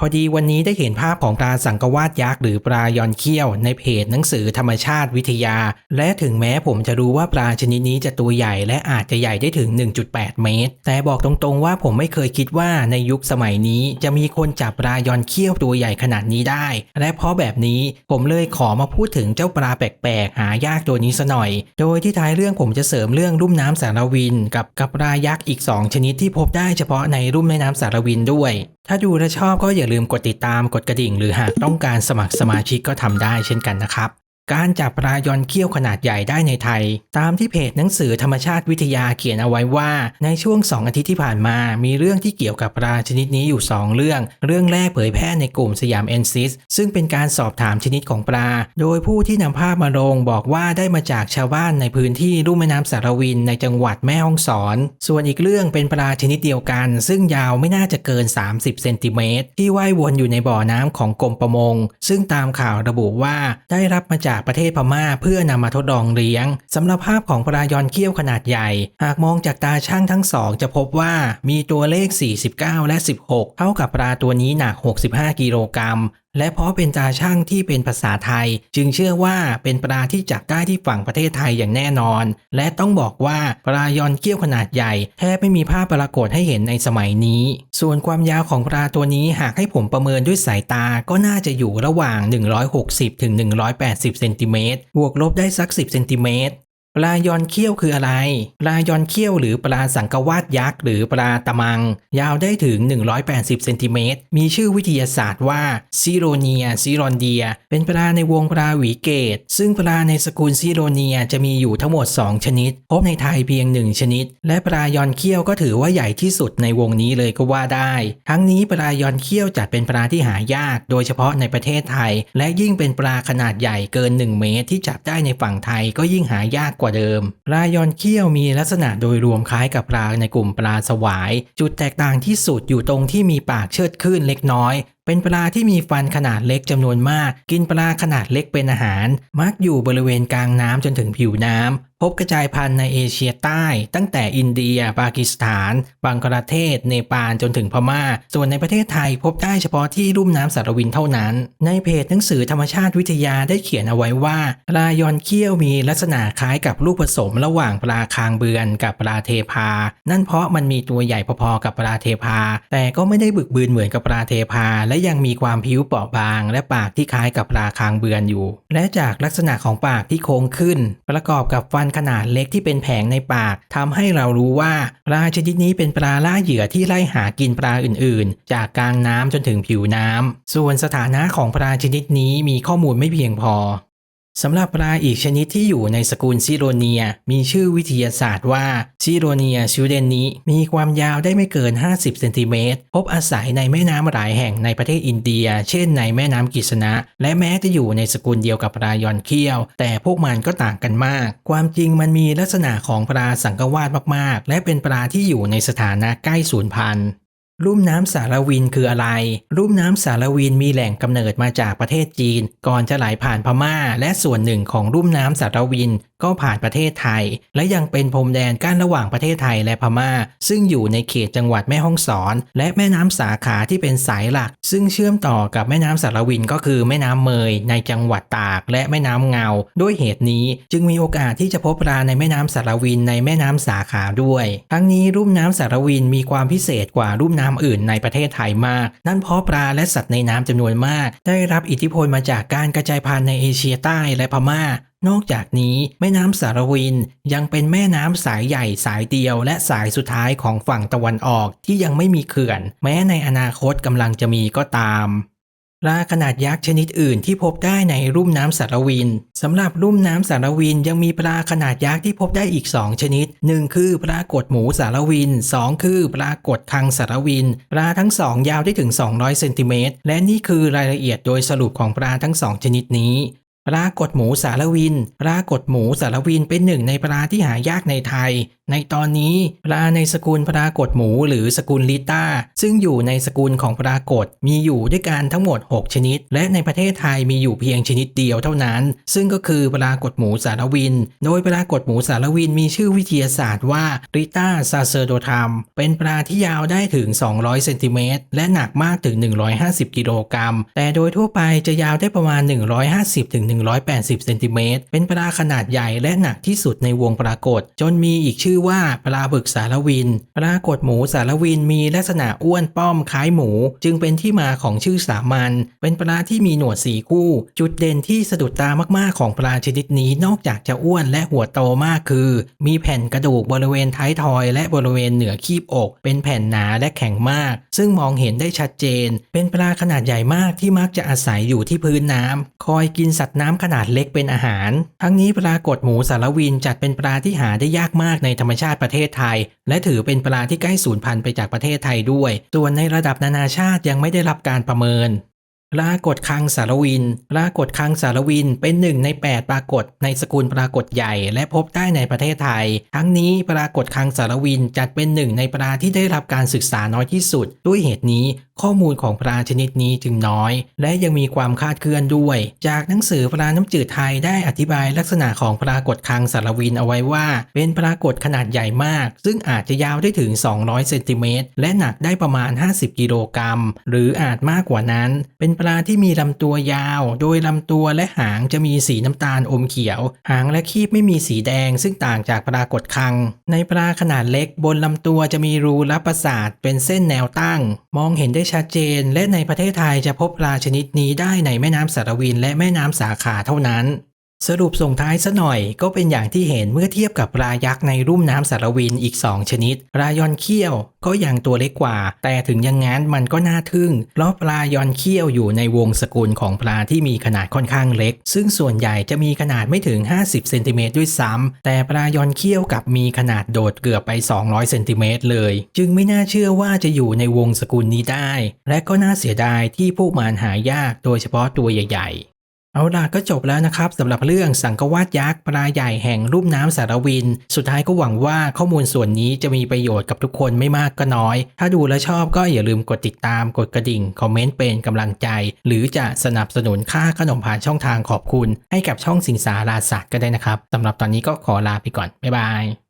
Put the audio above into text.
พอดีวันนี้ได้เห็นภาพของปลาสังกวาดยักษ์หรือปลายอนเขี้ยวในเพจหนังสือธรรมชาติวิทยา และถึงแม้ผมจะรู้ว่าปลาชนิดนี้จะตัวใหญ่และอาจจะใหญ่ได้ถึง 1.8 เมตร แต่บอกตรงๆว่าผมไม่เคยคิดว่าในยุคสมัยนี้ จะมีคนจับปลายอนเขี้ยวตัวใหญ่ขนาดนี้ได้ และเพราะแบบนี้ผมเลยขอมาพูดถึงเจ้าปลาแปลกๆหายากตัวนี้ซะหน่อย โดยที่ท้ายเรื่องผมจะเสริมเรื่องลุ่มน้ำสารวิน กับกับปลายักษ์อีก 2 ชนิดที่พบได้เฉพาะในลุ่มแม่น้ำสารวินด้วย ถ้าดูและชอบก็อย่าลืมกดติดตามกดกระดิ่ง หรือหากต้องการสมัครสมาชิกก็ทำได้เช่นกันนะครับ การจับปลายอนเขี้ยวขนาดใหญ่ได้ในไทย ตามที่เพจหนังสือธรรมชาติวิทยาเขียนเอาไว้ว่า ในช่วง 2 อาทิตย์ที่ผ่านมา มีเรื่องที่เกี่ยวกับปลาชนิดนี้อยู่ 2 เรื่อง เรื่องแรกเผยแพร่ในกลุ่มสยามเอนซิสซึ่งเป็นการสอบถามชนิดของปลา โดยผู้ที่นำภาพมาลงบอกว่าได้มาจากชาวบ้านในพื้นที่ลุ่มแม่น้ำสารวินในจังหวัดแม่ฮ่องสอน ส่วนอีกเรื่องเป็นปลาชนิดเดียวกัน ซึ่งยาวไม่น่าจะเกิน 30เซนติเมตรที่ว่ายวนอยู่ในบ่อน้ำของกรมประมง ซึ่งตามข่าวระบุว่าได้รับมาจากากประเทศพม่าเพื่อนำมาทดลองเลี้ยงสำหรับภาพของปลายอนเขี้ยวขนาดใหญ่ หากมองจากตาช่างทั้งสองจะพบว่ามีตัวเลข 49 และ 16 เท่ากับปลาตัวนี้หนัก 65 กิโลกรัม และเพราะเป็นตาช่างที่เป็นภาษาไทย จึงเชื่อว่าเป็นปลาที่จับได้ที่ฝั่งประเทศไทยอย่างแน่นอน และต้องบอกว่าปลายอนเกี้ยวขนาดใหญ่ แทบไม่มีภาพปรากฏให้เห็นในสมัยนี้ ส่วนความยาวของปลาตัวนี้หากให้ผมประเมินด้วยสายตาก็น่าจะอยู่ระหว่าง 160-180เซนติเมตรบวกลบได้สัก 10เซนติเมตร ปลายอนเขี้ยวคืออะไร ปลายอนเขี้ยวหรือปลาสังกวาดยักษ์หรือปลาตะมัง ยาวได้ถึง 180เซนติเมตร มีชื่อวิทยาศาสตร์ว่าซิโรเนียซิรอนเดีย เป็นปลาในวงปลาหวีเกต ซึ่งปลาในสกุลซิโรเนียจะมีอยู่ทั้งหมด 2 ชนิด พบในไทยเพียง 1 ชนิด และปลายอนเขี้ยวก็ถือว่าใหญ่ที่สุดในวงนี้เลยก็ว่าได้ ทั้งนี้ปลายอนเขี้ยวจัดเป็นปลาที่หายาก โดยเฉพาะในประเทศไทย และยิ่งเป็นปลาขนาดใหญ่เกิน 1 เมตรที่จับได้ในฝั่งไทยก็ยิ่งหายากกว่าเดิม ปลายอนเขี้ยวมีลักษณะโดยรวมคล้ายกับปลาในกลุ่มปลาสวาย จุดแตกต่างที่สุดอยู่ตรงที่มีปากเชิดขึ้นเล็กน้อย เป็นปลาที่มีฟันขนาดเล็กจำนวนมาก กินปลาขนาดเล็กเป็นอาหาร มักอยู่บริเวณกลางน้ำจนถึงผิวน้ำพบกระจายพันธุ์ในเอเชียใต้ ตั้งแต่อินเดีย ปากีสถานบังกลาเทศ เนปาลจนถึงพม่า ส่วนในประเทศไทยพบได้เฉพาะที่ลุ่มน้ำสารวินเท่านั้น ในเพจหนังสือธรรมชาติวิทยาได้เขียนเอาไว้ว่าปลายอนเขี้ยวมีลักษณะคล้ายกับลูกผสมระหว่างปลาคางเบือนกับปลาเทพา นั่นเพราะมันมีตัวใหญ่พอๆกับปลาเทพา แต่ก็ไม่ได้บึกบืนเหมือนกับปลาเทพา และยังมีความผิวเปราะบาง และปากที่คล้ายกับปลาคางเบือนอยู่ และจากลักษณะของปากที่โค้งขึ้น ประกอบกับฟันขนาดเล็กที่เป็นแผงในปากทำให้เรารู้ว่าปลาชนิดนี้เป็นปลาล่าเหยื่อที่ไล่หากินปลาอื่นๆ จากกลางน้ำจนถึงผิวน้ำส่วนสถานะของปลาชนิดนี้มีข้อมูลไม่เพียงพอ สำหรับปลาอีกชนิดที่อยู่ในสกุลซิโรเนีย มีชื่อวิทยาศาสตร์ว่าซิโรเนียชูเดนนิมีความยาวได้ไม่เกิน 50 เซนติเมตร พบอาศัยในแม่น้ำหลายแห่งในประเทศอินเดีย เช่นในแม่น้ำกิษณะ และแม้จะอยู่ในสกุลเดียวกับปลายอนเขี้ยว แต่พวกมันก็ต่างกันมาก ความจริงมันมีลักษณะของปลาสังกวาดมากๆ และเป็นปลาที่อยู่ในสถานะใกล้สูญพันธุ์ ลุ่มน้ำสารวินคืออะไร ลุ่มน้ำสารวินมีแหล่งกำเนิดมาจากประเทศจีน ก่อนจะไหลผ่านพม่า และส่วนหนึ่งของลุ่มน้ำสารวินก็ผ่านประเทศไทย และยังเป็นพรมแดนกั้นระหว่างประเทศไทยและพม่า ซึ่งอยู่ในเขตจังหวัดแม่ฮ่องสอน และแม่น้ำสาขาที่เป็นสายหลัก ซึ่งเชื่อมต่อกับแม่น้ำสารวินก็คือแม่น้ำเมยในจังหวัดตาก และแม่น้ำเงา ด้วยเหตุนี้จึงมีโอกาสที่จะพบปลาในแม่น้ำสารวินในแม่น้ำสาขาด้วย ทั้งนี้ลุ่มน้ำสารวินมีความพิเศษกว่าลุ่มน้ำอื่นในประเทศไทยมาก นั่นเพราะปลาและสัตว์ในน้ำจำนวนมาก ได้รับอิทธิพลมาจากการกระจายพันธุ์ในเอเชียใต้และพม่า นอกจากนี้แม่น้ำสารวิน ยังเป็นแม่น้ำสายใหญ่สายเดียว และสายสุดท้ายของฝั่งตะวันออกที่ยังไม่มีเขื่อน แม้ในอนาคตกำลังจะมีก็ตาม ปลาขนาดยักษ์ชนิดอื่นที่พบได้ในลุ่มน้ำสารวินสำหรับลุ่มน้ำสารวินยังมีปลาขนาดยักษ์ที่พบได้อีก 2 ชนิด 1 คือปลากดหมูสารวิน 2 คือปลากดคังสารวิน ปลาทั้ง 2 ยาวได้ถึง 200เซนติเมตรและนี่คือรายละเอียดโดยสรุปของปลาทั้ง 2 ชนิดนี้ปลากดหมูสารวิน ปลากดหมูสารวินเป็นหนึ่งในปลาที่หายากในไทย ในตอนนี้ปลาในสกุลปรากฏหมูหรือสกุลลิต้า ซึ่งอยู่ในสกุลของปรากฏมีอยู่ด้วยกันทั้งหมด 6 ชนิด และในประเทศไทยมีอยู่เพียงชนิดเดียวเท่านั้น ซึ่งก็คือปรากฏหมูสารวิน โดยปรากฏหมูสารวินมีชื่อวิทยาศาสตร์ว่าริต้าซาเซอร์โดทัมเป็นปลาที่ยาวได้ถึง 200 เซนติเมตรและหนักมากถึง 150 กิโลกรัม แต่โดยทั่วไปจะยาวได้ประมาณ 150ถึง180 เซนติเมตรเป็นปลาขนาดใหญ่และหนักที่สุดในวงปรากฏ จนมีอีกชื่อว่าปลาบึกสารวิน ปรากฏหมูสารวินมีลักษณะอ้วนป้อมคล้ายหมู จึงเป็นที่มาของชื่อสามัญ เป็นปลาที่มีหนวดสีคู่ จุดเด่นที่สะดุดตามากๆของปลาชนิดนี้นอกจากจะอ้วนและหัวโตมากคือ มีแผ่นกระดูกบริเวณท้ายทอย และบริเวณเหนือคีบอก เป็นแผ่นหนาและแข็งมาก ซึ่งมองเห็นได้ชัดเจน เป็นปลาขนาดใหญ่มากที่มักจะอาศัยอยู่ที่พื้นน้ำคอยกินสัตว์น้ำขนาดเล็กเป็นอาหาร ทั้งนี้ปลากฏหมูสารวินจัดเป็นปลาที่หาได้ยากมากในธรรมรมชาติประเทศไทย และถือเป็นปลาที่ใกล้สูญพันธุ์ไปจากประเทศไทยด้วย ส่วนในระดับนานาชาติยังไม่ได้รับการประเมิน ปรากฏคังสารวิน ปรากฏคังสารวินเป็นหนึ่งใน 8 ปรากฏในสกุลปรากฏใหญ่ และพบได้ในประเทศไทย ทั้งนี้ปรากฏคังสารวินจัดเป็นหนึ่งในปลาที่ได้รับการศึกษาน้อยที่สุด ด้วยเหตุนี้ข้อมูลของปลาชนิดนี้จึงน้อย และยังมีความคาดเคลื่อนด้วย จากหนังสือปลาน้ำจืดไทยได้อธิบายลักษณะของปรากฏคังสารวินเอาไว้ว่า เป็นปรากฏขนาดใหญ่มาก ซึ่งอาจจะยาวได้ถึง 200เซนติเมตรและหนักได้ประมาณ 50 กิโลกรัมหรืออาจมากกว่านั้น เป็นปลาที่มีลำตัวยาว โดยลำตัวและหางจะมีสีน้ำตาลอมเขียว หางและคีบไม่มีสีแดง ซึ่งต่างจากปลากดคัง ในปลาขนาดเล็ก บนลำตัวจะมีรูรับประสาทเป็นเส้นแนวตั้ง มองเห็นได้ชัดเจน และในประเทศไทยจะพบปลาชนิดนี้ได้ในแม่น้ำสารวินและแม่น้ำสาขาเท่านั้น สรุปส่งท้ายซะหน่อยก็เป็นอย่างที่เห็นเมื่อเทียบกับปลายักษ์ในรุ่มน้ำสารวินอีก 2 ชนิด ปลายอนเขี้ยวก็ยังตัวเล็กกว่า แต่ถึงอย่างนั้นมันก็น่าทึ่ง เพราะปลายอนเขี้ยวอยู่ในวงสกุลของปลาที่มีขนาดค่อนข้างเล็ก ซึ่งส่วนใหญ่จะมีขนาดไม่ถึง 50 เซนติเมตรด้วยซ้ำแต่ปลายอนเขี้ยวกับมีขนาดโดดเกือบไป 200 เซนติเมตรเลย จึงไม่น่าเชื่อว่าจะอยู่ในวงสกุลนี้ได้ และก็น่าเสียดายที่พวกมันหายากโดยเฉพาะตัวใหญ่ ๆ เอาล่ะก็จบแล้วนะครับสำหรับเรื่องสังกวาดยักษ์ปลาใหญ่แห่งรุ่มน้ำสารวิน สุดท้ายก็หวังว่าข้อมูลส่วนนี้จะมีประโยชน์กับทุกคนไม่มากก็น้อย ถ้าดูแล้วชอบก็อย่าลืมกดติดตามกดกระดิ่ง คอมเมนต์เป็นกำลังใจ หรือจะสนับสนุนค่าขนมผ่านช่องทางขอบคุณ ให้กับช่องสิงสาราศาสตร์ก็ได้นะครับสำหรับตอนนี้ก็ขอลาไปก่อนบ๊ายบาย